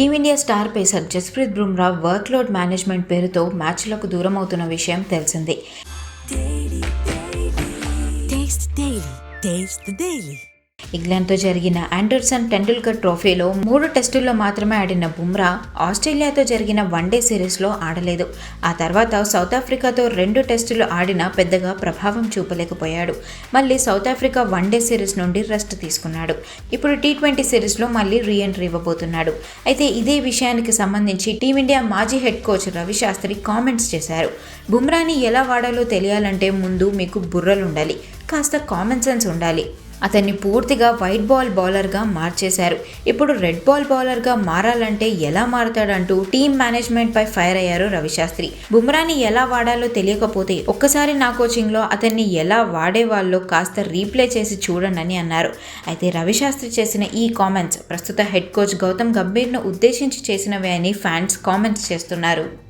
Team India star pacer Jasprit Bumrah workload management పేరుతో మ్యాచ్లకు దూరం అవుతున్న విషయం తెలిసిందే. ఇంగ్లాండ్తో జరిగిన ఆండర్సన్ టెండూల్కర్ ట్రోఫీలో మూడు టెస్టుల్లో మాత్రమే ఆడిన బుమ్రా ఆస్ట్రేలియాతో జరిగిన వన్డే సిరీస్లో ఆడలేదు. ఆ తర్వాత సౌత్ ఆఫ్రికాతో రెండు టెస్టులు ఆడినా పెద్దగా ప్రభావం చూపలేకపోయాడు. మళ్ళీ South Africa one day series నుండి రెస్ట్ తీసుకున్నాడు. ఇప్పుడు టీ ట్వంటీ సిరీస్లో మళ్ళీ రీఎంట్రీ ఇవ్వబోతున్నాడు. అయితే ఇదే విషయానికి సంబంధించి టీమిండియా మాజీ head coach Ravi Shastri comments చేశారు. బుమ్రాని ఎలా వాడాలో తెలియాలంటే ముందు మీకు బుర్రలుండాలి. కాస్త కామన్ సెన్స్ ఉండాలి. అతన్ని పూర్తిగా వైట్ బాల్ బౌలర్గా మార్చేశారు. ఇప్పుడు రెడ్ బాల్ బౌలర్గా మారాలంటే ఎలా మారతాడంటూ టీమ్ మేనేజ్మెంట్ పై ఫైర్ అయ్యారు రవిశాస్త్రి. బుమ్రాని ఎలా వాడాలో తెలియకపోతే ఒక్కసారి నా కోచింగ్లో అతన్ని ఎలా వాడేవాళ్ళో కాస్త రీప్లే చేసి చూడండి అన్నారు. అయితే రవిశాస్త్రి చేసిన ఈ కామెంట్స్ ప్రస్తుత హెడ్ కోచ్ గౌతమ్ గంభీర్ను ఉద్దేశించి చేసినవే అని ఫ్యాన్స్ కామెంట్స్ చేస్తున్నారు.